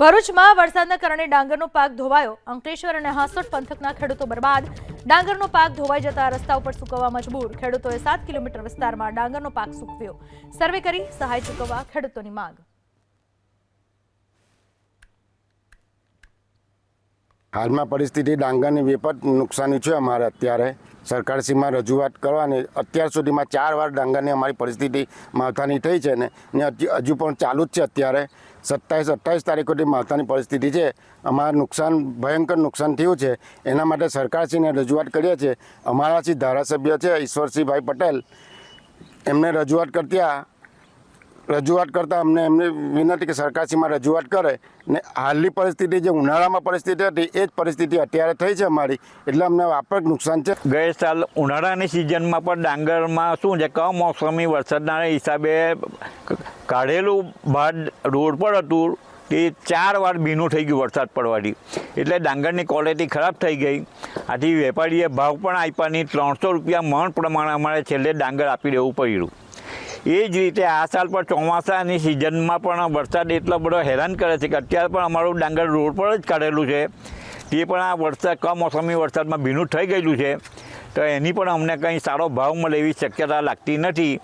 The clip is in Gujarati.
ભરૂચમાં વરસાદના કારણે ડાંગરનો પાક ધોવાયો. અંકલેશ્વર અને હાંસોટ પંથકના ખેડૂતો બરબાદ. ડાંગરનો પાક ધોવાઈ જતા રસ્તા ઉપર સૂકવવા મજબૂર. ખેડૂતોએ સાત કિલોમીટર વિસ્તારમાં ડાંગરનો પાક સૂકવ્યો. સર્વે કરી સહાય ચૂકવવા ખેડૂતોની માંગ. હાલમાં પરિસ્થિતિ ડાંગરની વિપત નુકસાની છે અમારે અત્યારે. સરકારશ્રીમાં રજૂઆત કરવાની. અત્યાર સુધીમાં ચાર વાર ડાંગરની અમારી પરિસ્થિતિ માવઠાની થઈ છે ને હજી- પણ ચાલુ જ છે અત્યારે. સત્તાવીસ, અઠ્ઠાવીસ તારીખ સુધી માવઠાની પરિસ્થિતિ છે. અમારા નુકસાન, ભયંકર નુકસાન થયું છે. એના માટે સરકારશ્રીને રજૂઆત કરીએ છીએ. અમારા જે ધારાસભ્ય છે ઈશ્વરસિંહભાઈ પટેલ. એમને રજૂઆત કરતા રજૂઆત કરતાં અમને એમને વિનંતી કે સરકારશ્રીમાં રજૂઆત કરે ને હાલની પરિસ્થિતિ જે ઉનાળામાં પરિસ્થિતિ હતી, એ જ પરિસ્થિતિ અત્યારે થઈ છે અમારી. એટલે અમને વ્યાપક નુકસાન છે. ગયે સાલ ઉનાળાની સિઝનમાં પણ ડાંગરમાં શું છે, કમોસમી વરસાદના હિસાબે કાઢેલું ભાડ રોડ પર હતું તે ચાર વાર ભીનું થઈ ગયું વરસાદ પડવાથી. એટલે ડાંગરની ક્વોલિટી ખરાબ થઈ ગઈ. આથી વેપારીએ ભાવ પણ આપ્યા નહીં, ત્રણસો રૂપિયા મણ પ્રમાણે અમારે છેલ્લે ડાંગર આપી દેવું પડ્યું. એ જ રીતે આ સાલ પણ ચોમાસાની સિઝનમાં પણ વરસાદ એટલો બધો હેરાન કરે છે કે અત્યારે પણ અમારું ડાંગર રોડ પર જ કાઢેલું છે. તે પણ આ વરસાદ, કમોસમી વરસાદમાં ભીનું થઈ ગયેલું છે. તો એની પણ અમને કંઈ સારો ભાવ મળે એવી શક્યતા લાગતી નથી.